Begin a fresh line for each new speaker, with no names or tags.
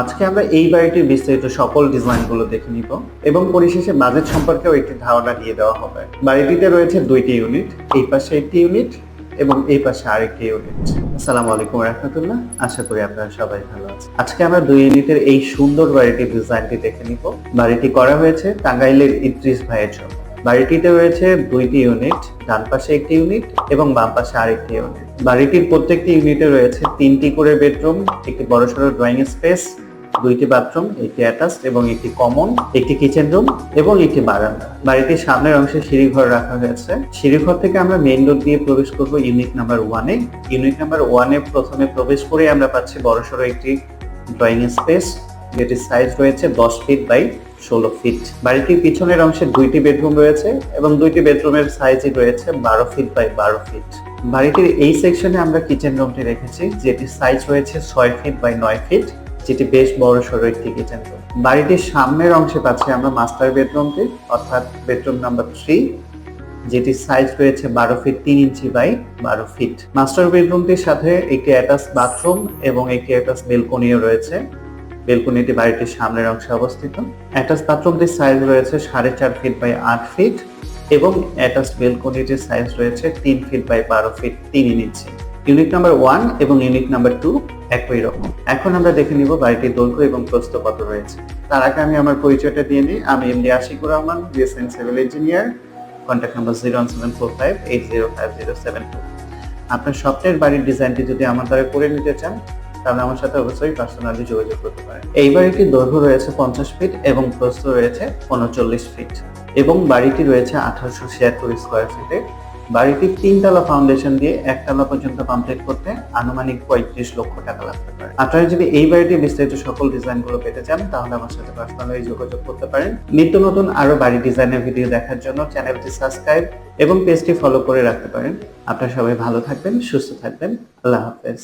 আজকে আমরা এই বাড়িটির বিস্তারিত সকল ডিজাইনগুলো দেখে নিব এবং পরিশেষে বাজেট সম্পর্কেও একটি ধারণা দিয়ে দেওয়া হবে। বাড়িটিতে রয়েছে দুইটি ইউনিট এই পাশে একটি ইউনিট এবং এই পাশে আরেকটি ইউনিট আসসালামু আলাইকুম রহমতুল্লাহ, আশা করি আপনারা সবাই ভালো আছেন। আজকে আমরা দুই ইউনিটের এই সুন্দর বাড়িটির ডিজাইনটি দেখে নিব। বাড়িটি করা হয়েছে টাঙ্গাইলের ইদ্রিস ভাইয়ের জন্য। বাড়িটিতে রয়েছে দুইটি ইউনিট ডান পাশে একটি ইউনিট এবং বাম পাশে আরেকটি ইউনিট বাড়িটির প্রত্যেকটি ইউনিটে রয়েছে তিনটি করে বেডরুম একটি বড়সড় ড্রয়িং স্পেস দুইটি বাথরুম একটি অ্যাটাচ এবং একটি কমন একটি কিচেন রুম এবং একটি বারান্দা। বাড়িটির সামনের অংশে সিঁড়িঘর রাখা হয়েছে। সিঁড়িঘর থেকে আমরা মেইন রোড দিয়ে প্রবেশ করব ইউনিট নাম্বার ওয়ানে ইউনিট নাম্বার ওয়ানে প্রথমে প্রবেশ করে আমরা পাচ্ছি বড়সড় একটি ড্রয়িং স্পেস যেটির সাইজ রয়েছে দশ ফিট বাই ষোলো ফিট বাড়িটির পিছনের অংশে দুইটি বেডরুম রয়েছে এবং দুইটি বেডরুমের সাইজই রয়েছে বারো ফিট বাই বারো ফিট বাড়িটির এই সেকশনে আমরা কিচেন রুমটি রেখেছি, যেটির সাইজ রয়েছে ছয় ফিট বাই নয় ফিট যেটি বেশ বড় সড়ো একটি কিচেন রুম বাড়িটির সামনের অংশে পাচ্ছি আমরা মাস্টার বেডরুমটি অর্থাৎ বেডরুম নাম্বার থ্রি যেটির সাইজ রয়েছে বারো ফিট তিন ইঞ্চি বাই বারো ফিট মাস্টার বেডরুমটির সাথে একটি অ্যাটাচ বাথরুম এবং একটি অ্যাটাচ বেলকনিও রয়েছে। বেলকনিটি বাড়িটির সামনের অংশে অবস্থিত। অ্যাটাচ বাথরুমটির সাইজ রয়েছে সাড়ে চার ফিট বাই আট ফিট এবং অ্যাটাচ বেলকনিটির সাইজ রয়েছে তিন ফিট বাই বারো ফিট তিন ইঞ্চি। ইউনিট নাম্বার ওয়ান এবং ইউনিট নাম্বার টু একই রকম। এখন আমরা দেখে নিব বাড়িটির দৈর্ঘ্য এবং প্রস্থ কত রয়েছে। তার আগে আমি আমার পরিচয়টা দিয়ে নিই। আমি M D Ashikur Rahman, B S N civil engineer. Contact number zero one seven four five eight zero five zero seven two. আপনার স্বপ্নের বাড়ির ডিজাইনটি যদি আমার দ্বারা করে নিতে চান, তাহলে আমার সাথে অবশ্যই পার্সোনালি যোগাযোগ করতে পারেন। এই বাড়িটির দৈর্ঘ্য রয়েছে পঞ্চাশ ফিট এবং প্রস্থ রয়েছে উনচল্লিশ ফিট এবং বাড়িটি রয়েছে আঠারোশো ছিয়াত্তর স্কোয়ার ফিটে। বাড়িটির তিনতলা ফাউন্ডেশন দিয়ে একতলা পর্যন্ত কমপ্লিট করতে আনুমানিক পঁয়ত্রিশ লক্ষ টাকা লাগতে পারে। আপনারা যদি এই বাড়িটির বিস্তারিত সকল ডিজাইনগুলো পেতে চান, তাহলে আমার সাথে পার্সোনালি যোগাযোগ করতে পারেন। নিত্য নতুন আরও বাড়ি ডিজাইনের ভিডিও দেখার জন্য চ্যানেলটি সাবস্ক্রাইব এবং পেজটি ফলো করে রাখতে পারেন। আপনারা সবাই ভালো থাকবেন, সুস্থ থাকবেন। আল্লাহ হাফেজ।